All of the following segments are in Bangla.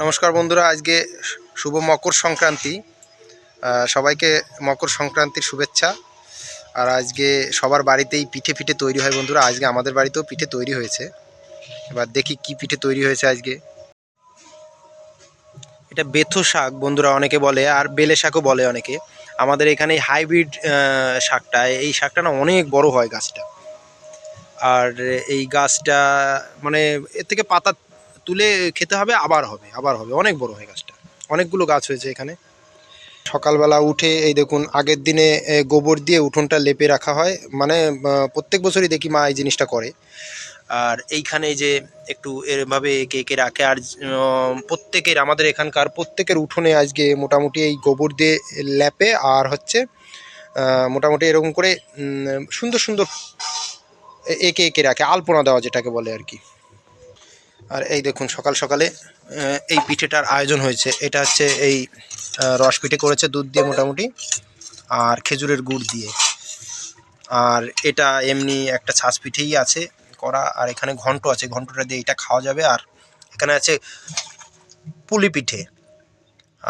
নমস্কার বন্ধুরা, আজকে শুভ মকর সংক্রান্তি। সবাইকে মকর সংক্রান্তির শুভেচ্ছা। আর আজকে সবার বাড়িতেই পিঠে পিঠে তৈরি হয় বন্ধুরা, আজকে আমাদের বাড়িতেও পিঠে তৈরি হয়েছে। এবার দেখি কি পিঠে তৈরি হয়েছে আজকে। এটা বেথো শাক বন্ধুরা অনেকে বলে, আর বেলে শাকও বলে অনেকে। আমাদের এখানে হাইব্রিড শাকটা, এই শাকটা না অনেক বড় হয় গাছটা। আর এই গাছটা মানে এর থেকে পাতা তুলে খেতে হবে, আবার হবে আবার হবে। অনেক বড় হয় গাছটা। অনেকগুলো গাছ হয়েছে এখানে। সকালবেলা উঠে, এই দেখুন, আগের দিনে গোবর দিয়ে উঠোনটা লেপে রাখা হয়। মানে প্রত্যেক বছরই দেখি মা এই জিনিসটা করে। আর এইখানে যে একটু এরভাবে এঁকে এঁকে রাখে, আর প্রত্যেকের, আমাদের এখানকার প্রত্যেকের উঠোনে আজকে মোটামুটি এই গোবর দিয়ে ল্যাপে আর হচ্ছে মোটামুটি এরকম করে সুন্দর সুন্দর একে এঁকে এঁকে রাখে, আলপনা দেওয়া যেটাকে বলে আর কি। আর এই দেখুন, সকাল সকালে এই পিঠেটার আয়োজন হয়েছে। এটা হচ্ছে এই রস পিঠে করেছে, দুধ দিয়ে মোটামুটি, আর খেজুরের গুড় দিয়ে। আর এটা এমনি একটা ছাঁচ পিঠেই আছে করা, আর এখানে ঘন্ট আছে। ঘন্টটা দিয়ে এটা খাওয়া যাবে। আর এখানে আছে পুলি পিঠে।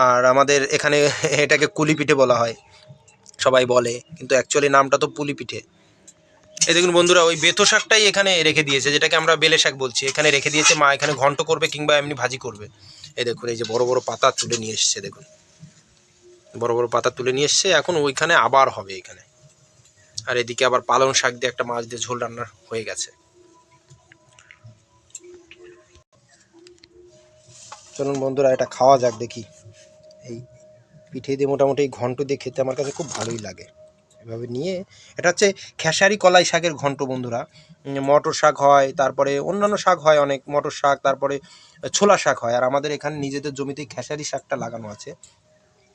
আর আমাদের এখানে এটাকে কুলি পিঠে বলা হয়। সবাই বলে, কিন্তু অ্যাকচুয়ালি নামটা তো পুলি পিঠে। এই দেখুন বন্ধুরা, ওই বেতো শাকটাই এখানে রেখে দিয়েছে, যেটাকে আমরা বেলে শাক বলছি। এখানে রেখে দিয়েছে মা, এখানে ঘন্ট করবে কিংবা এমনি ভাজি করবে। এই দেখুন, এই যে বড় বড় পাতা তুলে নিয়ে এসছে, দেখুন। বড় বড় পাতা তুলে নিয়ে এসছে, এখন ওইখানে আবার হবে এখানে। আর এদিকে আবার পালং শাক দিয়ে একটা মাছ দিয়ে ঝোল রান্নার হয়ে গেছে। চলুন বন্ধুরা, এটা খাওয়া যাক দেখি। এই পিঠে দিয়ে মোটামুটি ঘন্ট দিয়ে খেতে আমার কাছে খুব ভালোই লাগে। এভাবে নিয়ে এটা হচ্ছে খেসারি কলাই শাকের ঘন্ট বন্ধুরা। মটর শাক হয় তারপরে অন্যান্য শাক হয় অনেক মটর শাক তারপরে ছোলা শাক হয়। আর আমাদের এখানে নিজেদের জমিতেই খেসারি শাকটা লাগানো আছে।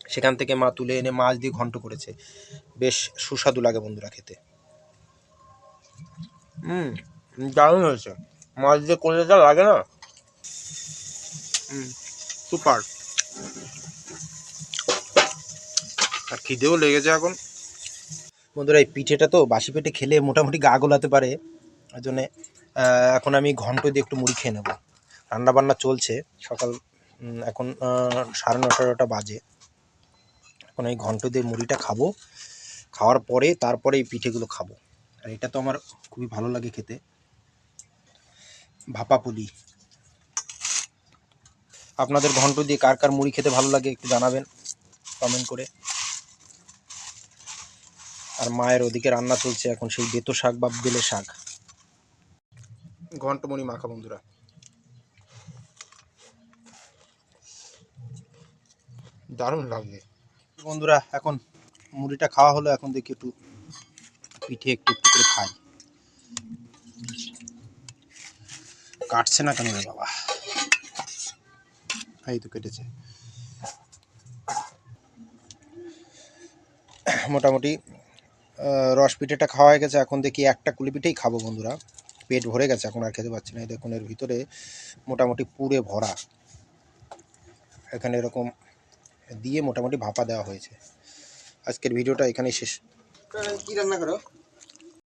সেখান থেকে মা তুলে এনে মাছ দিয়ে ঘন্ট করেছে। বেশ সুস্বাদু লাগে বন্ধুরা খেতে। হুম দারুণ হয়েছে। মাছ দিয়ে করলে যা লাগে না? হুম। সুপার। আর খিদেও লেগেছে এখন। বন্ধুরা, এই পিঠেটা তো বাসি পেটে খেলে মোটামুটি গা গোলাতে পারে। ওই জন্যে এখন আমি ঘন্ট দিয়ে একটু মুড়ি খেয়ে নেব। রান্না বান্না চলছে। সকাল এখন সাড়ে নটা নটা বাজে। এখন এই ঘন্ট দিয়ে মুড়িটা খাব। খাওয়ার পরে তারপরে এই পিঠেগুলো খাব। আর এটা তো আমার খুবই ভালো লাগে খেতে। ভাপা পুলি। আপনাদের ঘন্ট দিয়ে কার কার মুড়ি খেতে ভালো লাগে একটু জানাবেন। কমেন্ট করে। আর মায়ের ওদিকে রান্না চলছে এখন সেই বেতো শাক বা বেলে শাক। ঘন্টমণি মাখা বন্ধুরা। দারুণ লাগবে বন্ধুরা এখন মুড়িটা খাওয়া হলো এখন দেখি একটু পিঠে একটু একটু করে খাই। কাটছে না কেন রে বাবা? এই তো কেটেছে। মোটামুটি রস পিঠেটা খাওয়া হয়ে গেছে, এখন দেখি একটা কুলি পিঠেই খাব বন্ধুরা। পেট ভরে গেছে, এখন আর খেতে পাচ্ছি না। এই দেখুন, এর ভিতরে মোটামুটি পুরে ভরা। এখানে এরকম দিয়ে মোটামুটি ভাপা দেওয়া হয়েছে। আজকের ভিডিওটা এখানেই শেষ। কি রান্না করো?